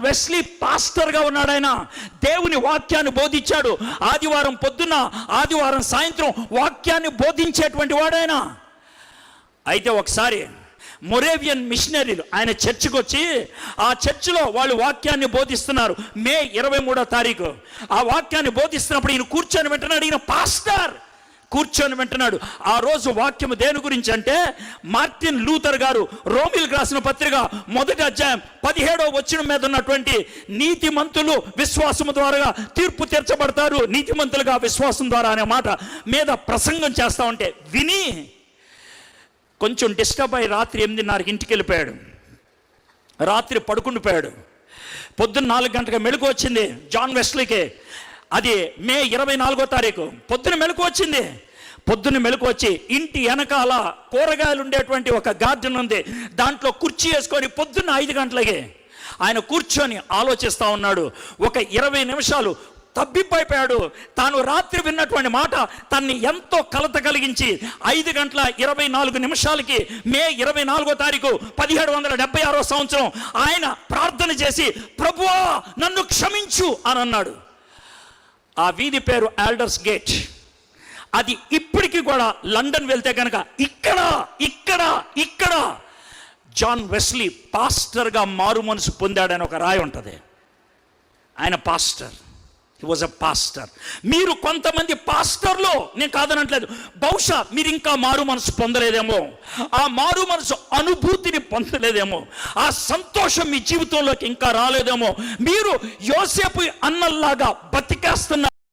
Wesley పాస్టర్గా ఉన్నాడు ఆయన. దేవుని వాక్యాన్ని బోధించాడు. ఆదివారం పొద్దున్న ఆదివారం సాయంత్రం వాక్యాన్ని బోధించేటువంటి వాడాయన అయితే ఒకసారి మొరేవియన్ మిషనరీలు ఆయన చర్చికి వచ్చి ఆ చర్చిలో వాళ్ళు వాక్యాన్ని బోధిస్తున్నారు. మే ఇరవై మూడో తారీఖు. ఆ వాక్యాన్ని బోధిస్తున్నప్పుడు ఈయన కూర్చొని వెంటనే అడిగిన పాస్టర్ కూర్చొని వింటున్నాడు. ఆ రోజు వాక్యం దేని గురించి అంటే మార్టిన్ లూథర్ గారు రోమిల్ రాసిన పత్రిక మొదటి అధ్యాయం పదిహేడో వచ్చిన మీద ఉన్నటువంటి నీతిమంతులు విశ్వాసము ద్వారా తీర్పు తీర్చబడతారు నీతిమంతులుగా విశ్వాసం ద్వారా అనే మాట మీద ప్రసంగం చేస్తా ఉంటే విని కొంచెం డిస్టర్బ్ అయ్యి రాత్రి ఎనిమిదిన్నరకి ఇంటికి వెళ్ళిపోయాడు. రాత్రి పడుకుండిపోయాడు పొద్దున్న నాలుగు గంటలకు మెలకు వచ్చింది జాన్ వెస్లీకి. అది మే ఇరవై నాలుగో తారీఖు. పొద్దున మెలకు వచ్చింది. పొద్దున్న మెలకు వచ్చి ఇంటి వెనకాల కూరగాయలు ఉండేటువంటి ఒక గార్డెన్ ఉంది. దాంట్లో కుర్చీ వేసుకొని పొద్దున్న ఐదు గంటలకే ఆయన కూర్చొని ఆలోచిస్తూ ఉన్నాడు. ఒక ఇరవై నిమిషాలు తబ్బిబ్బైపోయాడు తాను రాత్రి విన్నటువంటి మాట తన్ని ఎంతో కలత కలిగించి ఐదు గంటల ఇరవై నాలుగు నిమిషాలకి మే ఇరవై నాలుగో తారీఖు పదిహేడు వందల డెబ్బై ఆరో సంవత్సరం ఆయన ప్రార్థన చేసి ప్రభువా నన్ను క్షమించు అని అన్నాడు. ఆ వీధి పేరు ఆల్డర్స్ గేట్ అది ఇప్పటికీ కూడా లండన్ వెళ్తే కనుక ఇక్కడ ఇక్కడ ఇక్కడ. జాన్ వెస్లీ పాస్టర్గా మారు మనసు పొందాడని ఒక రాయి ఉంటుంది. ఆయన pastor. He was a pastor మీరు కొంతమంది పాస్టర్లో నేను కాదనట్లేదు. బహుశా మీరు ఇంకా మారు మనసు పొందలేదేమో. ఆ మారు మనసు అనుభూతిని పొందలేదేమో. ఆ సంతోషం మీ జీవితంలోకి ఇంకా రాలేదేమో. మీరు యోసేపు అన్నల్లాగా బతికేస్తున్నారు